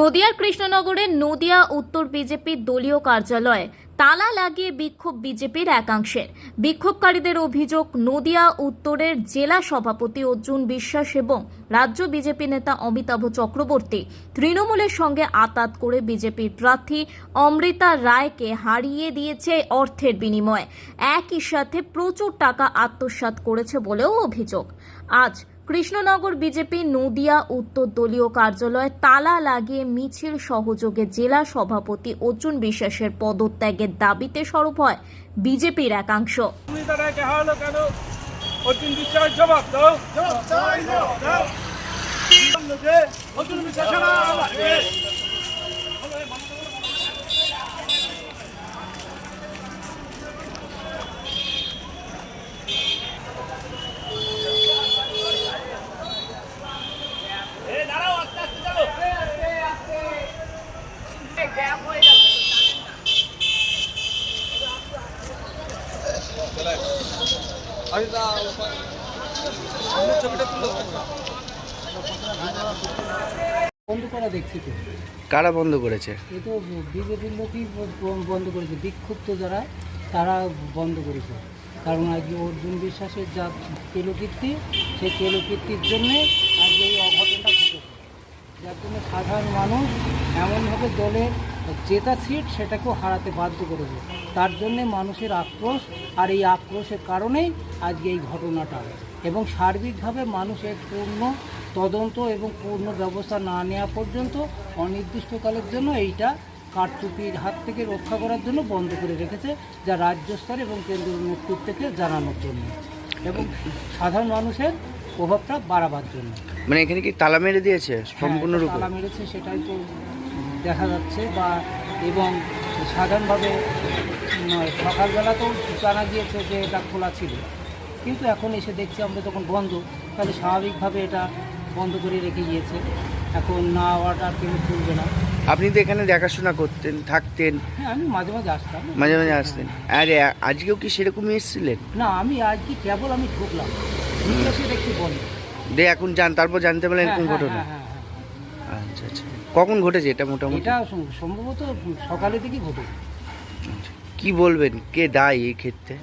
নদিয়ার কৃষ্ণনগরের নদিয়া উত্তর বিজেপির দলীয় কার্যালয়ে তালা লাগিয়ে বিক্ষোভ বিজেপির একাংশের বিক্ষোভকারীদের অভিযোগ, নদিয়া উত্তরের জেলা সভাপতি অর্জুন বিশ্বাস এবং রাজ্য বিজেপি নেতা অমিতাভ চক্রবর্তী তৃণমূলের সঙ্গে আতাত করে বিজেপির প্রার্থী অমৃতা রায়কে হারিয়ে দিয়েছে অর্থের বিনিময়ে। একই সাথে প্রচুর টাকা আত্মসাৎ করেছে বলেও অভিযোগ। আজ কৃষ্ণনগর বিজেপি নদিয়া উত্তর দলীয় কার্যালয়ে তালা লাগিয়ে মিছিল সহযোগে জেলা সভাপতি অর্জুন বিশ্বাসের পদত্যাগের দাবিতে স্বরূপ হয় বিজেপির একাংশ। বিশ্বাস, জবাব দাও অর্জুন বিশ্বাস ছাড়া আমাকে বন্ধ করা দেখছি তো কারা বন্ধ করেছে? এ তো বিজেপির লোকই বন্ধ করেছে, বিক্ষুব্ধ যারা, তারা বন্ধ করেছে। কারণ আজকে অর্জুন বিশ্বাসের যা কেলোকীর্তি সেই কেলোকীর্তির জন্যে আজকে এই অঘটনটা ঘটেছে। যার জন্য সাধারণ মানুষ এমনভাবে দলের জেতা সিট সেটাকেও হারাতে বাধ্য করেছে। তার জন্যে মানুষের আক্রোশ আর এই আক্রোশের কারণেই আজকে এই ঘটনাটা। এবং সার্বিকভাবে মানুষের পূর্ণ তদন্ত এবং পূর্ণ ব্যবস্থা না নেওয়া পর্যন্ত অনির্দিষ্টকালের জন্য এইটা কারচুপির হাত থেকে রক্ষা করার জন্য বন্ধ করে রেখেছে যা রাজ্য স্তর এবং কেন্দ্রীয় নেতৃত্বকে জানানোর জন্য। এবং সাধারণ মানুষের প্রভাবটা বাড়াবার জন্য। মানে এখানে কি তালা মেরে দিয়েছে? সম্পূর্ণরূপে হ্যাঁ, তালা মেরেছে সেটাই তো দেখা যাচ্ছে বা এবং সাধারণভাবে উম, সকালবেলা তো জানা গিয়েছে যে এটা খোলা ছিল। কিন্তু এখন এসে দেখছি আমরা যখন বন্ধ। তাহলে স্বাভাবিকভাবে এটা বন্ধ করে রেখে গিয়েছে। এখন না অর্ডার কেউ চলবে না। আপনি তো এখানে দেখাশোনা করতেন থাকতেন। হ্যাঁ আমি মাঝে মাঝে আসতাম। মাঝে মাঝে আসতেন। আর আজকেও কি সেরকমই এসেছিলেন? না আমি আজকে কেবল আমি ঢুকলাম। ঢুকে দেখছি বন্ধ। দিয়ে এখন জান তারপর জানতে পারলেন এরকম হ্যাঁ, ঘটনা। হ্যাঁ, হ্যাঁ, হ্যাঁ। আচ্ছা আচ্ছা। কখন ঘটেছে এটা মোটামুটি? এটা সম্ভবত সকালে থেকেই ঘটেছে। কি বলবেন? কে দায় এই ক্ষেত্রে?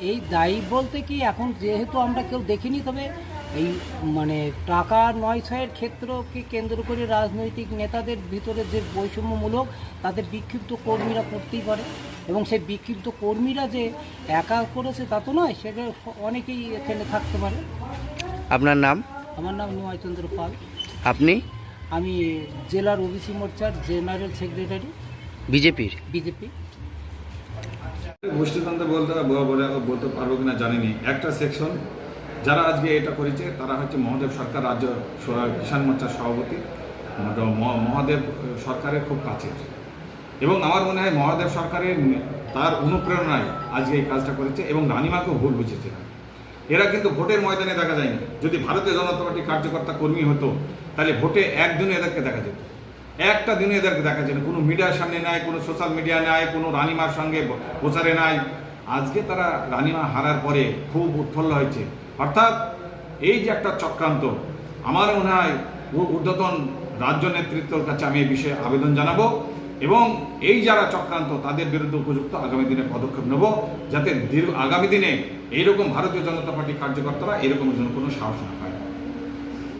এই দায়ী বলতে কি এখন যেহেতু আমরা কেউ দেখিনি তবে এই মানে টাকা নয় ছয়ের ক্ষেত্রকে কেন্দ্র করে রাজনৈতিক নেতাদের ভিতরে যে বৈষম্যমূলক তাদের বিক্ষিপ্ত কর্মীরা করতেই পারে। এবং সেই বিক্ষিপ্ত কর্মীরা যে একা করেছে তা তো নয় সেটা অনেকেই এখানে থাকতে পারে। আপনার নাম? আমার নাম নিমাইচন্দ্র পাল। আপনি? আমি জেলার ওবিসি মোর্চার জেনারেল সেক্রেটারি। বিজেপির? বিজেপি। গোষ্ঠীতন্ত্র বলতে বলে বলতে পারব কিনা জানিনি। একটা সেকশন যারা আজকে এটা করেছে তারা হচ্ছে মহাদেব সরকার রাজ্য কিষাণ মোর্চার সভাপতি। মহাদেব সরকারের খুব কাছের। এবং আমার মনে হয় মহাদেব সরকারের তার অনুপ্রেরণায় আজকে এই কাজটা করেছে এবং রানিমাকেও ভুল বুঝেছে। এরা কিন্তু ভোটের ময়দানে দেখা যায়নি। যদি ভারতীয় জনতা পার্টি কার্যকর্তা কর্মী হতো তাহলে ভোটে একদিনে এদেরকে দেখা যেত একটা দিনে এদেরকে দেখা না। কোনো মিডিয়ার সামনে নাই, কোনো সোশ্যাল মিডিয়া নাই, কোনো রানিমার সঙ্গে প্রচারে নাই। আজকে তারা রানিমা হারার পরে খুব উৎফুল্ল হয়েছে। অর্থাৎ এই যে একটা চক্রান্ত, আমার মনে হয় ঊর্ধ্বতন রাজ্য নেতৃত্বের কাছে আমি এই বিষয়ে আবেদন জানাব এবং এই যারা চক্রান্ত, তাদের বিরুদ্ধে উপযুক্ত আগামী দিনে পদক্ষেপ নেব যাতে দীর্ঘ আগামী দিনে এইরকম ভারতীয় জনতা পার্টি কার্যকর্তারা এরকম যেন কোনো সাহস না পায়।